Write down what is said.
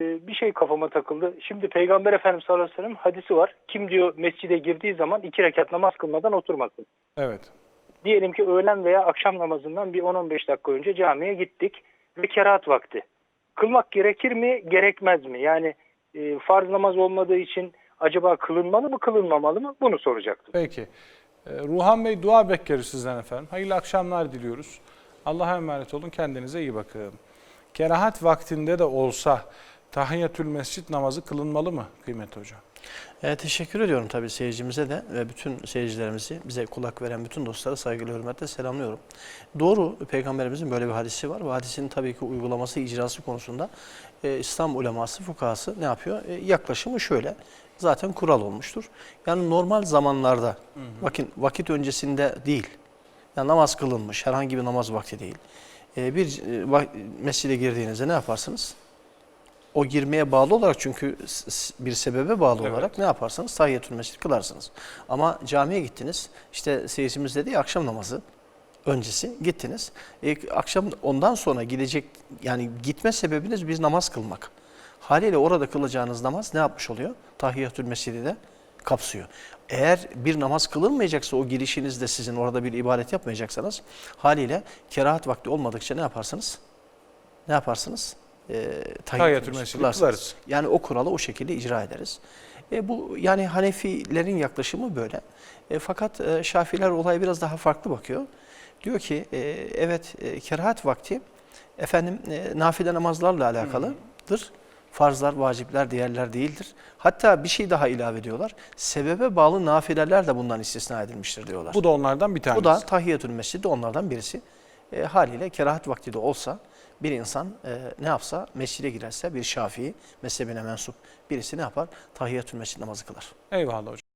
Ee, bir şey kafama takıldı. Şimdi Peygamber Efendimiz sallallahu aleyhi ve sellem hadisi var. Kim diyor mescide girdiği zaman iki rekat namaz kılmadan oturmasın. Evet. Diyelim ki öğlen veya akşam namazından bir 10-15 dakika önce camiye gittik ve kerahat vakti. Kılmak gerekir mi, gerekmez mi? Yani e, farz namaz olmadığı için acaba kılınmalı mı, kılınmamalı mı? Bunu soracaktım. Peki. Ee, Ruhan Bey dua bekleriz sizden efendim. Hayırlı akşamlar diliyoruz. Allah'a emanet olun. Kendinize iyi bakın. Kerahat vaktinde de olsa tahiyyatül mescit namazı kılınmalı mı kıymetli hocam? E, teşekkür ediyorum tabii seyircimize de ve bütün seyircilerimizi, bize kulak veren bütün dostları saygıyla hürmetle selamlıyorum. Doğru, Peygamberimizin böyle bir hadisi var. Bu hadisin tabii ki uygulaması, icrası konusunda e, İslam uleması, fukahası ne yapıyor? E, yaklaşımı şöyle, zaten kural olmuştur. Yani normal zamanlarda, vakit, vakit öncesinde değil, yani namaz kılınmış, herhangi bir namaz vakti değil. E, bir e, mescide girdiğinizde ne yaparsınız? O girmeye bağlı olarak çünkü bir sebebe bağlı Evet. olarak ne yaparsanız tahiyyatül mescid kılarsınız. Ama camiye gittiniz işte seyircimiz dedi ya akşam namazı öncesi gittiniz. E, akşam ondan sonra gidecek yani gitme sebebiniz bir namaz kılmak. Haliyle orada kılacağınız namaz ne yapmış oluyor? Tahiyyatül mescidi de kapsıyor. Eğer bir namaz kılınmayacaksa o girişinizde sizin orada bir ibadet yapmayacaksanız haliyle kerahat vakti olmadıkça ne yaparsınız? Ne yaparsınız? E, Tahiyyatül mescidi kılarız. Yani o kuralı o şekilde icra ederiz. E, bu yani Hanefilerin yaklaşımı böyle. E, fakat e, Şafiler olaya biraz daha farklı bakıyor. Diyor ki e, evet e, kerahat vakti efendim e, nafile namazlarla alakalıdır. Farzlar, vacipler, diğerler değildir. Hatta bir şey daha ilave ediyorlar. Sebebe bağlı nafileler de bundan istisna edilmiştir diyorlar. Bu da onlardan bir tanesi. Bu da tahiyyatül mescid de onlardan birisi. E, haliyle kerahat vakti de olsa bir insan e, ne yapsa mescide girerse bir şafii mezhebine mensup birisi ne yapar? Tahiyyatül mescid namazı kılar. Eyvallah hocam.